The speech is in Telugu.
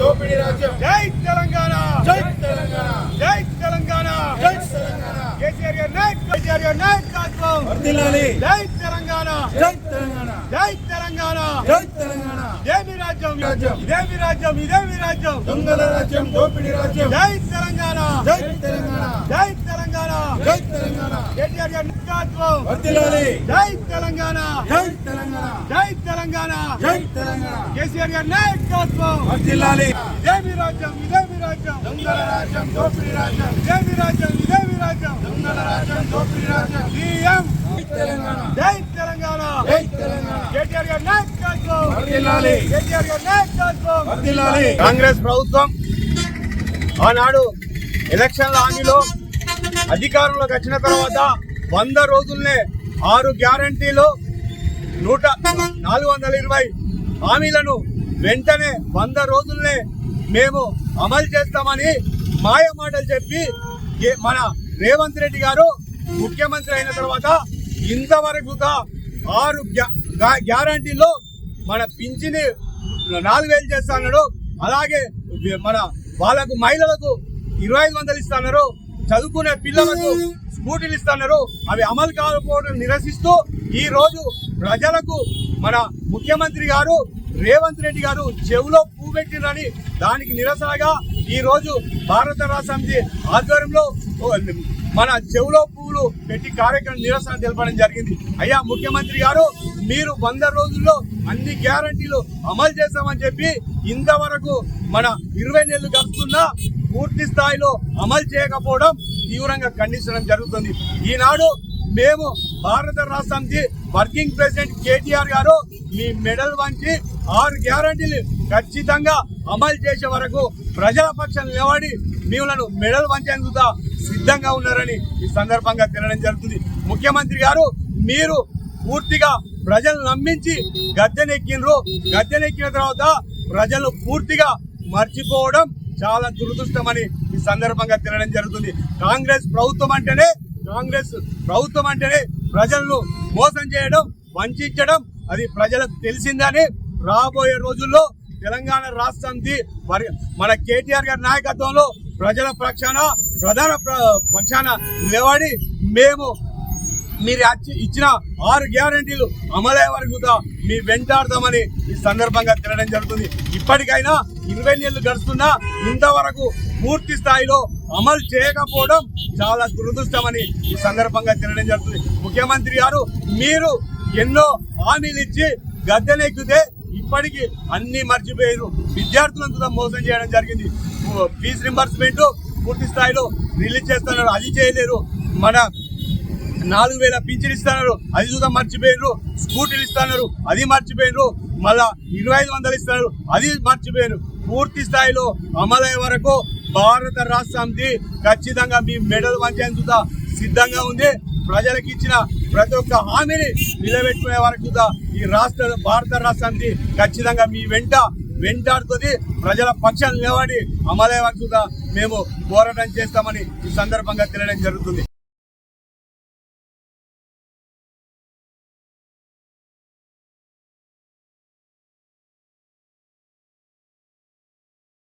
దోపిడీ రాజ్యం జై తెలంగాణ జై తెలంగాణ జై తెలంగాణ జై తెలంగాణ కేసీఆర్ గారి నాయక్ కేసీఆర్ గారి నాయకత్వం వర్ధిల్లాలి జై తెలంగాణ జై తెలంగాణ జై తెలంగాణ జై తెలంగాణ ఇదేమి రాజ్యం రాజ్యం. ఇదేమి రాజ్యం ఇదేమి రాజ్యం దొంగల రాజ్యం దోపిడీ రాజ్యం జై తెలంగాణ జై తెలంగాణ జై తెలంగాణ జై తెలంగాణ కేసీఆర్ గారి నాయకత్వం వర్ధిల్లాలి జై తెలంగాణ జై తెలంగాణ జై తెలంగాణ జై తెలంగాణ కేసీఆర్ గారి నాయకత్వం. వర్ధిల్లాలి ఇదేమి రాజ్యం ఇదేమి రాజ్యం. దొంగల రాజ్యం దోపిడీ రాజ్యం. ఇదేమి రాజ్యం ఇదేమి రాజ్యం. దొంగల రాజ్యం దోపిడీ రాజ్యం. సీఎం. జై తెలంగాణ. జై తెలంగాణ. జై తెలంగాణ. కేటీఆర్ గారి నాయకత్వం. వర్ధిల్లాలి కేటీఆర్ గారి నాయకత్వం. వర్ధిల్లాలి కాంగ్రెస్ ప్రభుత్వం ఆనాడు ఎలక్షన్ల హామీలో అధికారంలోకి వచ్చిన తర్వాత వంద రోజుల్నే ఆరు గ్యారంటీలు నూట నాలుగు వందల ఇరవై హామీలను వెంటనే వంద రోజుల్నే మేము అమలు చేస్తామని మాయ మాటలు చెప్పి మన రేవంత్ రెడ్డి గారు ముఖ్యమంత్రి అయిన తర్వాత ఇంతవరకు ఆరు గ్యా- గ్యారంటీలో మన పింఛని నాలుగు వేలు చేస్తాడు అలాగే మన వాళ్ళకు మహిళలకు ఇరవై ఐదు వందలు ఇస్తున్నారు చదువుకునే పిల్లలకు స్కూటీలు ఇస్తున్నారు అవి అమలు కాకపోవడం నిరసిస్తూ ఈ రోజు ప్రజలకు మన ముఖ్యమంత్రి గారు రేవంత్ రెడ్డి గారు చెవులో పువ్వు దానికి నిరసనగా ఈ రోజు భారత రాష్ట్ర ఆధ్వర్యంలో మన చెవులో పువ్వులు పెట్టి కార్యక్రమం నిరసన తెలపడం జరిగింది. అయ్యా ముఖ్యమంత్రి గారు మీరు వంద రోజుల్లో అన్ని గ్యారంటీలు అమలు చేస్తామని చెప్పి ఇంతవరకు మన ఇరవై నెలలు గడుస్తున్నా పూర్తి స్థాయిలో అమలు చేయకపోవడం తీవ్రంగా ఖండించడం జరుగుతుంది. ఈనాడు మేము భారత రాష్ట్రానికి వర్కింగ్ ప్రెసిడెంట్ కేటీఆర్ గారు మీ మెడల్ వంటి ఆరు గ్యారంటీలు ఖచ్చితంగా అమలు చేసే వరకు ప్రజల పక్షం నిలబడి మిమ్మల్ని మెడల్ వంచేందుకు సిద్ధంగా ఉన్నారని ఈ సందర్భంగా తినడం జరుగుతుంది. ముఖ్యమంత్రి గారు మీరు పూర్తిగా ప్రజలు నమ్మించి గద్దెనెక్కినరు గద్దెనెక్కిన తర్వాత ప్రజలు పూర్తిగా మర్చిపోవడం చాలా దురదృష్టమని ఈ సందర్భంగా తినడం జరుగుతుంది. కాంగ్రెస్ ప్రభుత్వం అంటేనే కాంగ్రెస్ ప్రభుత్వం అంటేనే ప్రజలను మోసం చేయడం వంచడం అది ప్రజలకు తెలిసిందని రాబోయే రోజుల్లో తెలంగాణ రాష్ట్రం మరి మన కేటీఆర్ గారి నాయకత్వంలో ప్రజల పక్షాన ప్రధాన పక్షాన నిలబడి మేము మీరు ఇచ్చిన ఆరు గ్యారంటీలు అమలయ్యే వరకు కూడా మీ వెంటాడదామని ఈ సందర్భంగా తినడం జరుగుతుంది. ఇప్పటికైనా ఇరవై నెలలు గడుస్తున్నా ఇంతవరకు పూర్తి స్థాయిలో అమలు చేయకపోవడం చాలా దురదృష్టమని ఈ సందర్భంగా తినడం జరుగుతుంది. ముఖ్యమంత్రి గారు మీరు ఎన్నో హామీలు ఇచ్చి గద్దెనెక్కితే ఇప్పటికీ అన్ని మర్చిపోయారు. విద్యార్థులను కూడా మోసం చేయడం జరిగింది. ఫీజు రింబర్స్మెంట్ పూర్తి స్థాయిలో రిలీజ్ చేస్తున్నారు. అది చేయలేరు. మన నాలుగు వేల పింఛన్ ఇస్తున్నారు. అది చూద్దాం మర్చిపోయినారు స్కూటీలు ఇస్తున్నారు. అది మర్చిపోయినరు మళ్ళా ఇరవై ఐదు వందలు ఇస్తున్నారు. అది మర్చిపోయారు పూర్తి స్థాయిలో అమలయ్యే వరకు భారత రాష్ట్ర ఖచ్చితంగా మీ మెడల్ వంచేందుకు సిద్ధంగా ఉంది. ప్రజలకు ఇచ్చిన ప్రతి ఒక్క హామీని నిలబెట్టుకునే వరకు కూడా ఈ రాష్ట్ర భారత రాష్ట్ర ఖచ్చితంగా మీ వెంట వెంటాడుతుంది. ప్రజల పక్షాన్ని నిలబడి అమలయ్యే వరకు కూడా మేము పోరాటం చేస్తామని ఈ సందర్భంగా తెలియడం జరుగుతుంది.